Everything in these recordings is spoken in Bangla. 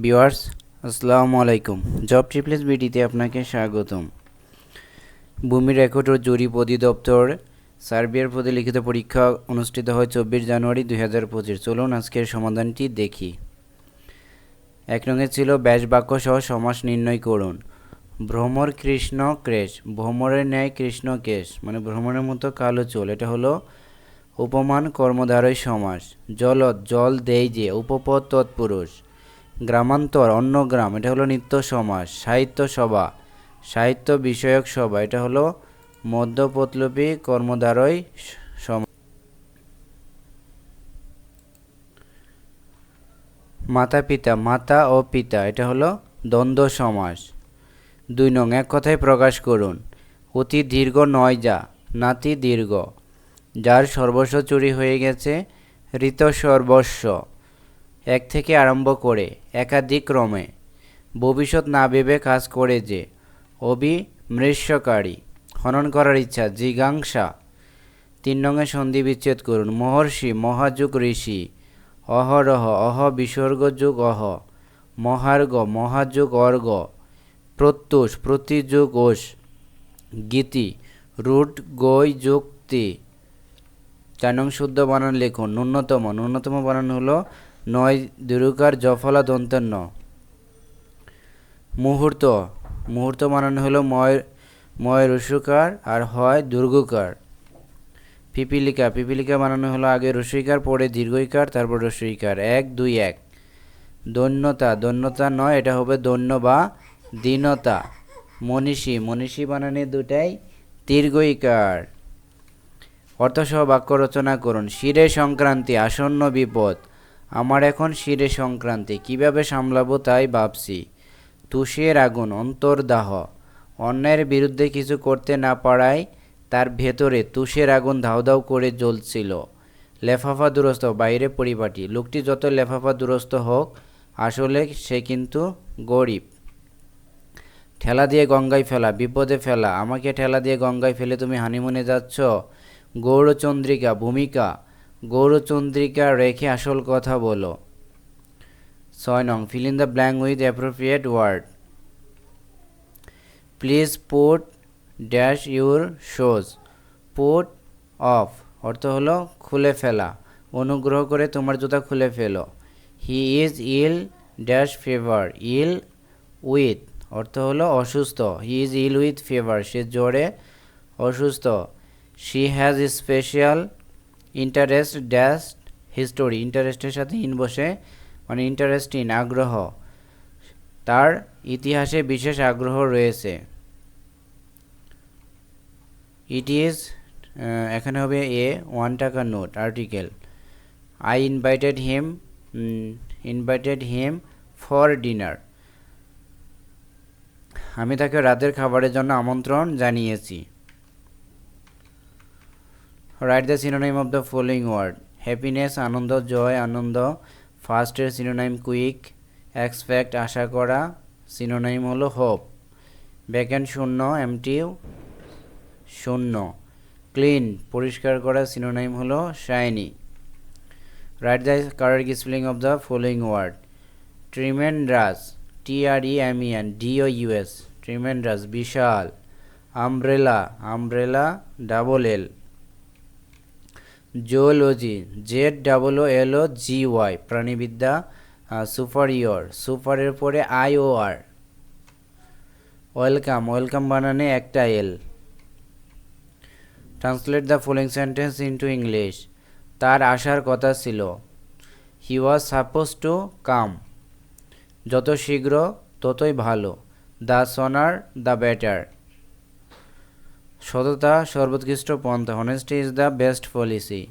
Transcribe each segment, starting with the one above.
বিওয়ার্স আসসালামু আলাইকুম। জব ট্রিপলেস বিডিতে আপনাকে স্বাগতম। ভূমি রেকর্ড ও জরিপ অধিদপ্তর সার্বিয়ার পদে লিখিত পরীক্ষা অনুষ্ঠিত হয় চব্বিশ জানুয়ারি দুই হাজার পঁচিশ। চলুন আজকের সমাধানটি দেখি। এক রঙে ছিল ব্যাস বাক্য সহ সমাস নির্ণয় করুন। ভ্রমর কৃষ্ণ ক্রেশ, ভ্রমরের ন্যায় কৃষ্ণ কেশ মানে ভ্রমণের মতো কালো চুল। এটা হলো উপমান কর্মধারয় সমাস। জলত, জল দেয় যে, উপপদ তৎপুরুষ। গ্রামান্তর, অন্য গ্রাম, এটা হলো নিত্য সমাস সাহিত্য সভা, সাহিত্য বিষয়ক সভা, এটা হলো মধ্যপতলপী কর্মধারয় সমাস মাতা পিতা, মাতা ও পিতা, এটা হলো দ্বন্দ্ব সমাস দুই নং, এক কথায় প্রকাশ করুন, অতি দীর্ঘ নয় যা, নাতি দীর্ঘ, যার সর্বস্ব চুরি হয়ে গেছে ঋত সর্বস্ব এক থেকে আরম্ভ করে। একাধিক ক্রমে ভবিষ্যৎ না ভেবে কাজ করে যে, অবিমৃষ্যকারী। হনন করার ইচ্ছা জিগাংসা তিন নঙে সন্ধি বিচ্ছেদ করুন। মহর্ষি, মহাযুগ ঋষি। অহরহ, অহ বিসর্গ যুগ অহ। মহার্গ মহাযুগ অর্গ প্রত্যুষ, প্রতিযুগ ওষ। গীতি, রুট গই যুক্তি। চার নং শুদ্ধ বানান লিখুন। ন্যূনতম ন্যূনতম বানান হলো নয় দীর্ঘকার জফলা দন্তন্য মুহূর্ত। মুহূর্ত বানান হলো ময় ময় রসুকার আর হয় দুর্গকার। পিপিলিকা। পিপিলিকা বানানো হলো আগে রসইকার পরে দীর্ঘইকার, তারপর রসইকার এক, দুই, এক। দৈন্যতা। দৈন্যতা নয়, এটা হবে দৈন্য বা দীনতা। মনীষী। মনীষী বানানে দুটাই দীর্ঘইকার। অর্থসহ বাক্য রচনা করুন। শিরে সংক্রান্তি, আসন্ন বিপদ। আমার এখন শিরে সংক্রান্তি, কীভাবে সামলাবো তাই ভাবছি। তুষের আগুন, অন্তর্দাহ। অন্যের বিরুদ্ধে কিছু করতে না পারায় তার ভেতরে তুষের আগুন ধাউ ধাউ করে জ্বলছিল। লেফাফা দুরস্ত, বাইরে পরিপাটি। লোকটি যত লেফাফা দুরস্ত হোক, আসলে সে কিন্তু গরিব। ঠেলা দিয়ে গঙ্গায় ফেলা, বিপদে ফেলা। আমাকে ঠেলা দিয়ে গঙ্গায় ফেলে তুমি হানিমুনে যাচ্ছ? গৌরচন্দ্রিকা ভূমিকা। গৌরচন্দ্রিকা রেখে আসল কথা বলো। ছয় নং fill in the blank with appropriate word please put dash your shoes put off অর্থ হলো খুলে ফেলা। অনুগ্রহ করে তোমার জুতা খুলে ফেলো। He is ill dash fever ill with অর্থ হলো অসুস্থ। He is ill with fever সে জ্বরে অসুস্থ। She has special interest dash history ইন্টারেস্টের সাথে ইন বসে মানে ইন্টারেস্ট ইন আগ্রহ। তার ইতিহাসে বিশেষ আগ্রহ রয়েছে। ইট ইজ এখানে হবে a one taka note article I invited him invited him for dinner আমি তাকে রাতের খাবারের জন্য আমন্ত্রণ জানিয়েছি। Write the synonym of the following word happiness আনন্দ জয় আনন্দ ফার্স্টের সিনোনাইম কুইক এক্সপেক্ট আশা করা সিনোনাইম হলো হোপ ব্যাকেন্ড শূন্য এমটিউ শূন্য. ক্লিন পরিষ্কার করা সিনোনাইম হলো shiny write the correct spelling of the following word tremendous T R E M E N D O U S tremendous Vishal umbrella umbrella double L zoology, Z double O L O G Y, প্রাণীবিদ্যা superior, সুপারের পরে I O R. Welcome welcome বানানে একটা L. Translate the following sentence into English. তার আসার কথা ছিল। He was suppose to come. যত শীঘ্র, ততই ভালো। দ্য সোনার, দ্য বেটার। সততা সর্বোৎকৃষ্ট পন্থা honesty is the best policy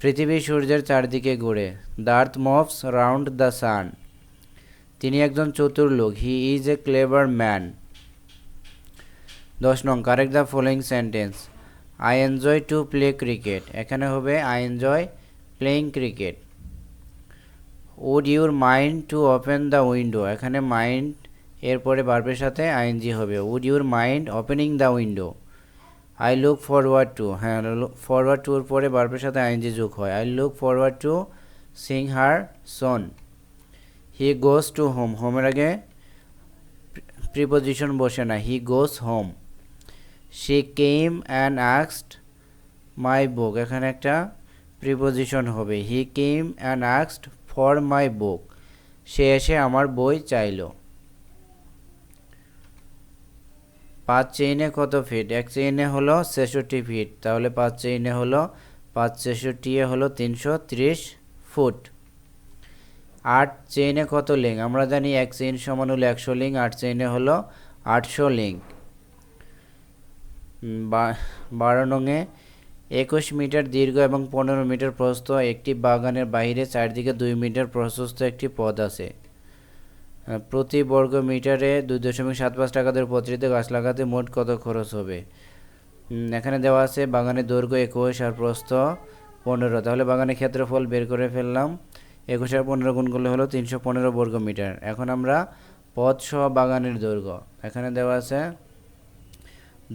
পৃথিবী সূর্যের চারদিকে ঘুরে। The earth moves round the sun তিনি একজন চতুর লোক। He is a clever man দশ নং correct the following sentence I enjoy to play cricket এখানে হবে I enjoy playing cricket would your mind to open the window এখানে মাইন্ড এরপরে বার্বের সাথে আইএনজি হবে। Would your mind opening the window I look forward to হ্যাঁ ফরওয়ার্ড টুর পরে বার্বের সাথে আইএনজি যোগ হয়। I look forward to sing her son he goes to home হোমের আগে প্রিপোজিশন বসে না। He goes home she came and আক্সড my book এখানে একটা প্রিপোজিশন হবে। হি কেম অ্যান্ড আক্সড ফর মাই বুক সে এসে আমার বই চাইলো। পাঁচ চেইনে কত ফিট এক চেইনে হলো ছেষট্টি ফিট তাহলে পাঁচ চেইনে হলো পাঁচ ছেষট্টি হলো তিনশো ত্রিশ ফুট আট চেইনে কত লিঙ্ক আমরা জানি এক চেইন সমান হলো একশো লিঙ্ক আট চেইনে হলো আটশো লিঙ্ক বারো নঙে একুশ মিটার দীর্ঘ এবং পনেরো মিটার প্রস্থ একটি বাগানের বাইরে, চারদিকে দুই মিটার প্রশস্ত একটি পথ আছে। প্রতি বর্গ মিটারে দুই দশমিক সাত পাঁচ টাকা দরে পত্রিত গাছ লাগাতে মোট কত খরচ হবে? এখানে দেওয়া আছে বাগানের দৈর্ঘ্য একুশ আর প্রস্থ পনেরো। তাহলে বাগানের ক্ষেত্রফল বের করে ফেললাম। একুশ আর পনেরো গুণ করলে হলো তিনশো পনেরো বর্গ মিটার। এখন আমরা পথ সহ বাগানের দৈর্ঘ্য। এখানে দেওয়া আছে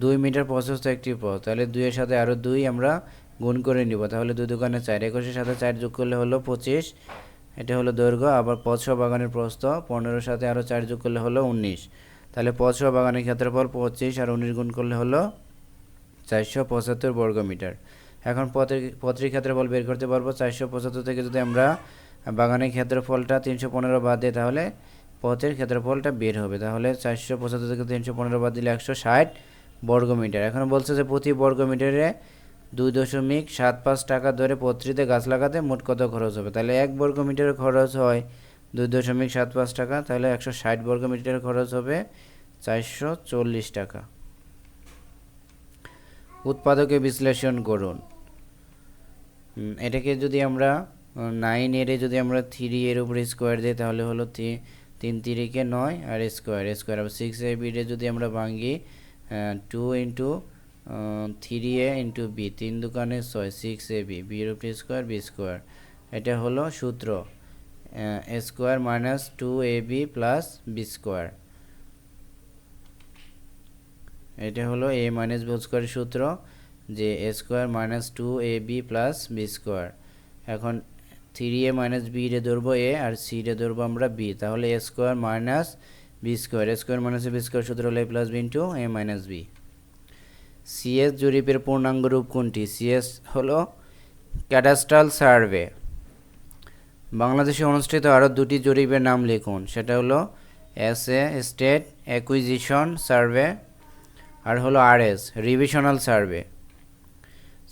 দুই মিটার প্রশস্ত একটি পথ। তাহলে দুইয়ের সাথে আরও দুই আমরা গুণ করে নিব। তাহলে দুই দোকানে চার, একুশের সাথে চার যোগ করলে হলো পঁচিশ। এটা হলো দৈর্ঘ্য, আবার পথসহ বাগানের প্রস্থ পনেরোর সাথে আরও চার যোগ করলে হলো উনিশ। তাহলে পথসহ বাগানের ক্ষেত্রফল পঁচিশ আর উনিশ গুণ করলে হলো চারশো পঁচাত্তর বর্গ মিটার। এখন পথের পথের ক্ষেত্রফল বের করতে পারব। চারশো পঁচাত্তর থেকে যদি আমরা বাগানের ক্ষেত্রফলটা তিনশো পনেরো বাদ দিই, তাহলে পথের ক্ষেত্রফলটা বের হবে। তাহলে চারশো পঁচাত্তর থেকে তিনশো পনেরো বাদ দিলে একশো ষাট বর্গ মিটার। এখন বলছে যে প্রতি বর্গ মিটারে দুই দশমিক সাত পাঁচ টাকা ধরে পত্রিতে গাছ লাগাতে মোট কত খরচ হবে? তাহলে এক বর্গ মিটারের খরচ হয় দুই দশমিক সাত পাঁচ টাকা, তাহলে একশো ষাট বর্গ মিটারের খরচ হবে চারশো চল্লিশ টাকা। উৎপাদকে বিশ্লেষণ করুন। এটাকে যদি আমরা নাইন এরে যদি আমরা থ্রি এর উপরে স্কোয়ার দিই, তাহলে হলো তিন তিরিকে নয় আর স্কোয়ার স্কোয়ার আবার সিক্স এ বিরে যদি আমরা ভাঙি two into three A into B তিন দোকানে ছয় সিক্স এ বি বি উপরে স্কোয়ার বি স্কোয়ার এটা হলো সূত্র। A square minus two A B plus B square এটা হলো এ মাইনাস বি স্কোয়ারের সূত্র, যে A square minus two A B plus B square এখন থ্রি এ মাইনাস বি রে ধরবো এ আর সি রে ধরবো আমরা বি তাহলে A square minus B square A square minus B square সূত্র হলো A plus B into A minus B CS জরিপের পূর্ণাঙ্গ রূপ কোনটি? সিএস হলো ক্যাডাস্ট্রাল সার্ভে বাংলাদেশে অনুষ্ঠিত আরও দুটি জরিপের নাম লিখুন। সেটা হলো S A state acquisition survey আর হলো আরএস রিভিশনাল সার্ভে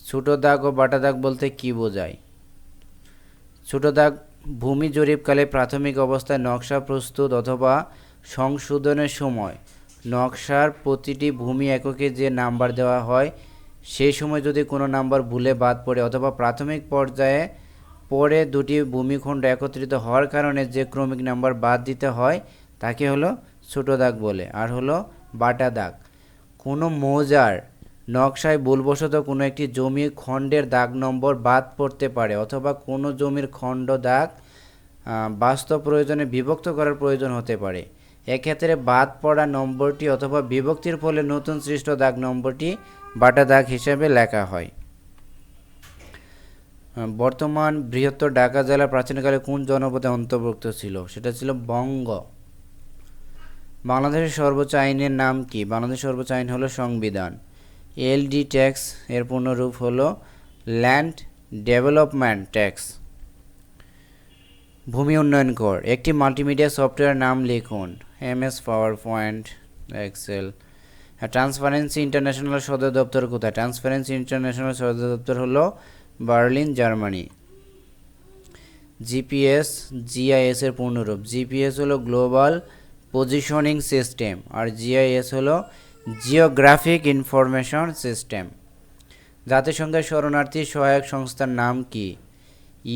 ছোটো দাগ ও বাটা দাগ বলতে কি বোঝায়? ছোটো দাগ ভূমি জরিপকালে প্রাথমিক অবস্থায় নকশা প্রস্তুত অথবা সংশোধনের সময় নকশার প্রতিটি ভূমি এককে যে নাম্বার দেওয়া হয়, সেই সময় যদি কোনো নাম্বার ভুলে বাদ পড়ে অথবা প্রাথমিক পর্যায়ে পরে দুটি ভূমিখণ্ড একত্রিত হওয়ার কারণে যে ক্রমিক নাম্বার বাদ দিতে হয়, তাকে হলো ছোটো দাগ বলে আর হলো বাটা দাগ। কোনো মৌজার নকশায় ভুলবশত কোনো একটি জমির খণ্ডের দাগ নম্বর বাদ পড়তে পারে অথবা কোনো জমির খণ্ড দাগ বাস্তব প্রয়োজনে বিভক্ত করার প্রয়োজন হতে পারে। এক্ষেত্রে বাদ পড়া নম্বরটি অথবা বিভক্তির ফলে নতুন সৃষ্ট দাগ নম্বরটি বাটা দাগ হিসেবে লেখা হয়। বর্তমান বৃহত্তর ঢাকা জেলা প্রাচীনকালে কোন জনপদে অন্তর্ভুক্ত ছিল? সেটা ছিল বঙ্গ। বাংলাদেশের সর্বোচ্চ আইনের নাম কি? বাংলাদেশের সর্বোচ্চ আইন হলো সংবিধান। এলডি ট্যাক্স এর পূর্ণরূপ হলো ল্যান্ড ডেভেলপমেন্ট ট্যাক্স। ভূমি উন্নয়ন কর একটি মাল্টিমিডিয়া সফটওয়্যার নাম লিখুন। M S PowerPoint Excel Transparency International সদর দপ্তর কোথায়? ট্রান্সপারেন্সি ইন্টারন্যাশনাল সদর দপ্তর হলো বার্লিন, জার্মানি। জিপিএস, জিআইএস এর পূর্ণরূপ। জিপিএস হলো গ্লোবাল পজিশনিং সিস্টেম আর জিআইএস হলো জিওগ্রাফিক ইনফরমেশন সিস্টেম। জাতিসংঘের শরণার্থী সহায়ক সংস্থার নাম কি?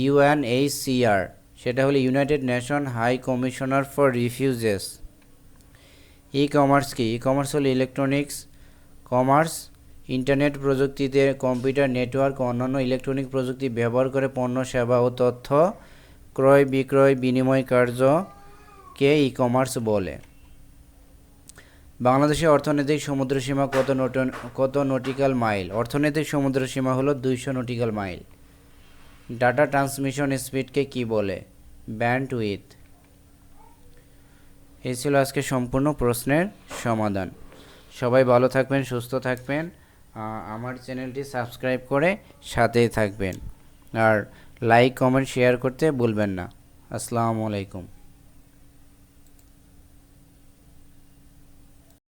ইউএনএইচসিআর। সেটা হলো United Nation High Commissioner for refugees. E commerce কি? ই কমার্স হলো ইলেকট্রনিক্স কমার্স ইন্টারনেট প্রযুক্তিতে কম্পিউটার নেটওয়ার্ক অন্যান্য ইলেকট্রনিক প্রযুক্তি ব্যবহার করে পণ্য, সেবা ও তথ্য ক্রয়, বিক্রয়, বিনিময় কার্যকে ই কমার্স বলে। বাংলাদেশের অর্থনৈতিক সমুদ্রসীমা কত নট- কত নটিক্যাল মাইল অর্থনৈতিক সমুদ্রসীমা হলো দুইশো নটিক্যাল মাইল ডাটা ট্রান্সমিশন স্পিডকে কি বলে? ব্যান্ড উইথ এই ছিল আজকে সম্পূর্ণ প্রশ্নের সমাধান। সবাই ভালো থাকবেন, সুস্থ থাকবেন। আমার চ্যানেলটি সাবস্ক্রাইব করে সাথেই থাকবেন। আর লাইক, কমেন্ট, শেয়ার করতে ভুলবেন না। আসসালামু আলাইকুম।